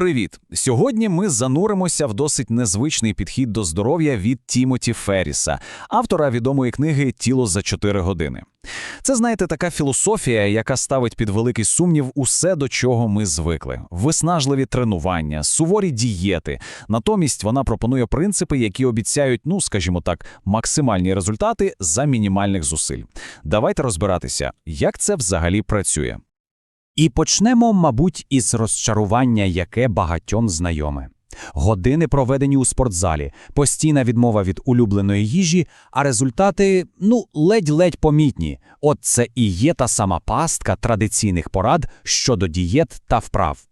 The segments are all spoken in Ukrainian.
Привіт! Сьогодні ми зануримося в досить незвичний підхід до здоров'я від Тімоті Ферріса, автора відомої книги Тіло за 4 години. Це, знаєте, така філософія, яка ставить під великий сумнів усе, до чого ми звикли: виснажливі тренування, суворі дієти. Натомість вона пропонує принципи, які обіцяють, ну скажімо так, максимальні результати за мінімальних зусиль. Давайте розбиратися, як це взагалі працює. І почнемо, мабуть, із розчарування, яке багатьом знайоме. Години проведені у спортзалі, постійна відмова від улюбленої їжі, а результати, ну, ледь-ледь помітні. От це і є та сама пастка традиційних порад щодо дієт та вправ.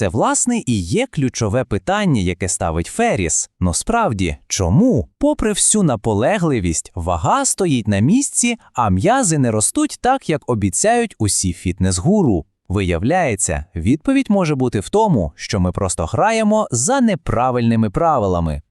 Це, власне, і є ключове питання, яке ставить Ферріс. Ну справді, чому, попри всю наполегливість, вага стоїть на місці, а м'язи не ростуть так, як обіцяють усі фітнес-гуру? Виявляється, відповідь може бути в тому, що ми просто граємо за неправильними правилами.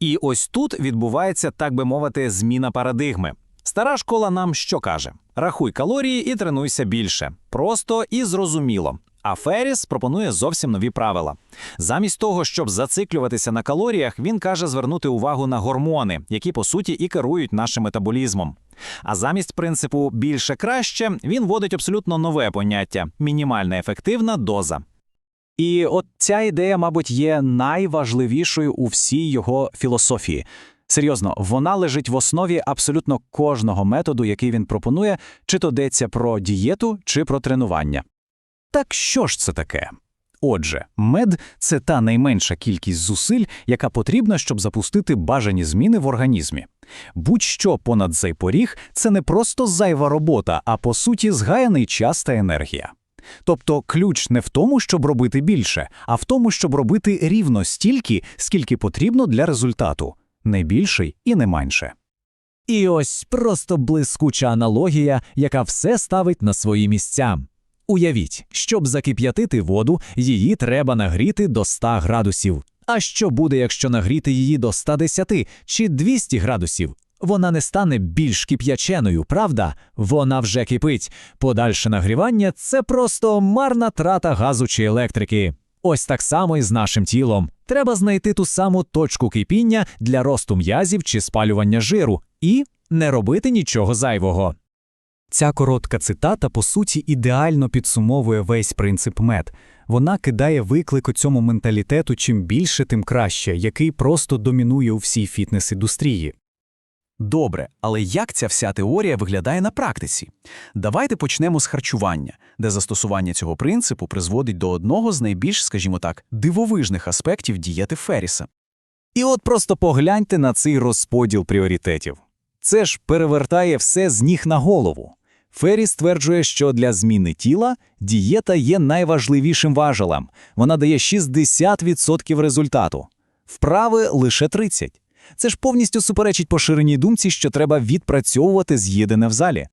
І ось тут відбувається, так би мовити, зміна парадигми. Стара школа нам що каже: рахуй калорії і тренуйся більше. Просто і зрозуміло. А Ферріс пропонує зовсім нові правила. Замість того, щоб зациклюватися на калоріях, він каже звернути увагу на гормони, які по суті і керують нашим метаболізмом. А замість принципу більше краще він вводить абсолютно нове поняття мінімальна ефективна доза. І от ця ідея, мабуть, є найважливішою у всій його філософії. Серйозно, вона лежить в основі абсолютно кожного методу, який він пропонує, чи то йдеться про дієту, чи про тренування. Так що ж це таке? Отже, мед це та найменша кількість зусиль, яка потрібна, щоб запустити бажані зміни в організмі. Будь-що понад цей поріг це не просто зайва робота, а по суті згаяний час та енергія. Тобто ключ не в тому, щоб робити більше, а в тому, щоб робити рівно стільки, скільки потрібно для результату, не більший і не менше. І ось просто блискуча аналогія, яка все ставить на свої місця. Уявіть, щоб закип'ятити воду, її треба нагріти до 100 градусів. А що буде, якщо нагріти її до 110 чи 200 градусів? Вона не стане більш кип'яченою, правда? Вона вже кипить. Подальше нагрівання це просто марна трата газу чи електрики. Ось так само і з нашим тілом. Треба знайти ту саму точку кипіння для росту м'язів чи спалювання жиру і не робити нічого зайвого. Ця коротка цитата, по суті, ідеально підсумовує весь принцип мед. Вона кидає виклик у цьому менталітету чим більше, тим краще, який просто домінує у всій фітнес-індустрії. Добре, але як ця вся теорія виглядає на практиці? Давайте почнемо з харчування, де застосування цього принципу призводить до одного з найбільш, скажімо так, дивовижних аспектів дієти Ферріса. І от просто погляньте на цей розподіл пріоритетів. Це ж перевертає все з ніг на голову. Феррі стверджує, що для зміни тіла дієта є найважливішим важелем. Вона дає 60% результату, вправи лише 30%. Це ж повністю суперечить поширеній думці, що треба відпрацьовувати з'їдене в залі.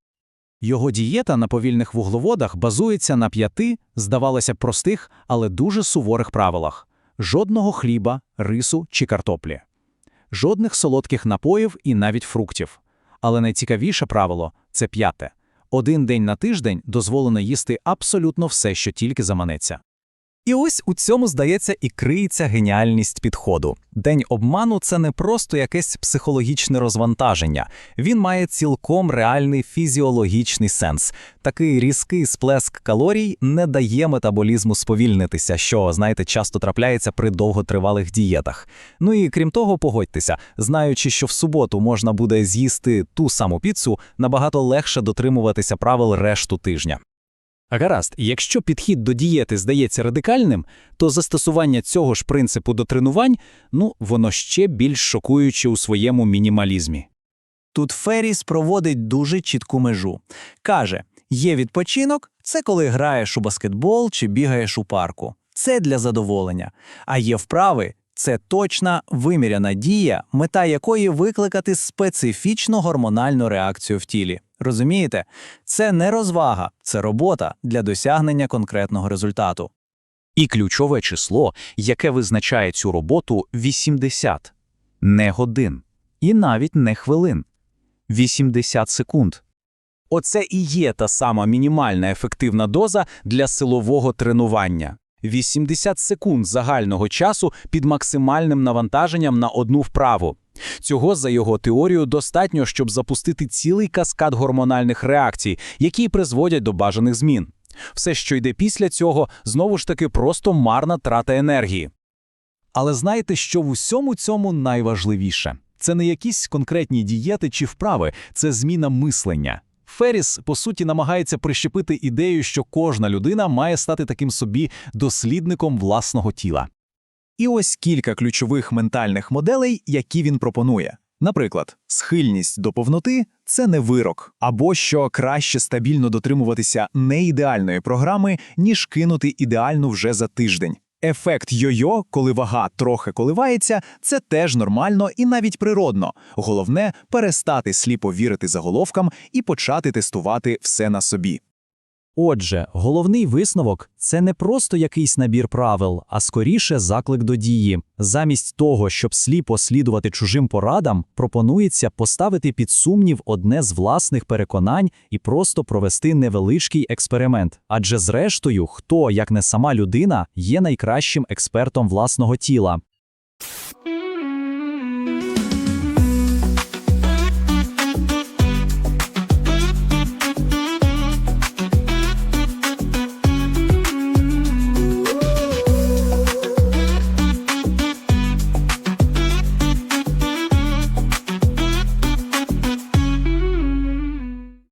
Його дієта на повільних вуглеводах базується на п'яти, здавалося б, простих, але дуже суворих правилах: жодного хліба, рису чи картоплі, жодних солодких напоїв і навіть фруктів. Але найцікавіше правило це п'яте. Один день на тиждень дозволено їсти абсолютно все, що тільки заманеться. І ось у цьому, здається, і криється геніальність підходу. День обману це не просто якесь психологічне розвантаження, він має цілком реальний фізіологічний сенс. Такий різкий сплеск калорій не дає метаболізму сповільнитися, що, знаєте, часто трапляється при довготривалих дієтах. Ну і крім того, погодьтеся, знаючи, що в суботу можна буде з'їсти ту саму піцу, набагато легше дотримуватися правил решту тижня. Гаразд, якщо підхід до дієти здається радикальним, то застосування цього ж принципу до тренувань, ну, воно ще більш шокуюче у своєму мінімалізмі. Тут Ферріс проводить дуже чітку межу. Каже: є відпочинок це коли граєш у баскетбол чи бігаєш у парку. Це для задоволення. А є вправи це точна виміряна дія, мета якої викликати специфічну гормональну реакцію в тілі. Розумієте? Це не розвага, це робота для досягнення конкретного результату. І ключове число, яке визначає цю роботу 80. Не годин. І навіть не хвилин. 80 секунд. Оце і є та сама мінімальна ефективна доза для силового тренування. 80 секунд загального часу під максимальним навантаженням на одну вправу. Цього, за його теорією, достатньо, щоб запустити цілий каскад гормональних реакцій, які призводять до бажаних змін. Все, що йде після цього, знову ж таки просто марна трата енергії. Але знаєте, що в усьому цьому найважливіше? Це не якісь конкретні дієти чи вправи, це зміна мислення. Феріс, по суті, намагається прищепити ідею, що кожна людина має стати таким собі дослідником власного тіла. І ось кілька ключових ментальних моделей, які він пропонує. Наприклад, схильність до повноти це не вирок, або що краще стабільно дотримуватися неідеальної програми, ніж кинути ідеальну вже за тиждень. Ефект йо-йо, коли вага трохи коливається, це теж нормально і навіть природно. Головне перестати сліпо вірити заголовкам і почати тестувати все на собі. Отже, головний висновок це не просто якийсь набір правил, а скоріше заклик до дії. Замість того, щоб сліпо слідувати чужим порадам, пропонується поставити під сумнів одне з власних переконань і просто провести невеличкий експеримент. Адже зрештою, хто, як не сама людина, є найкращим експертом власного тіла.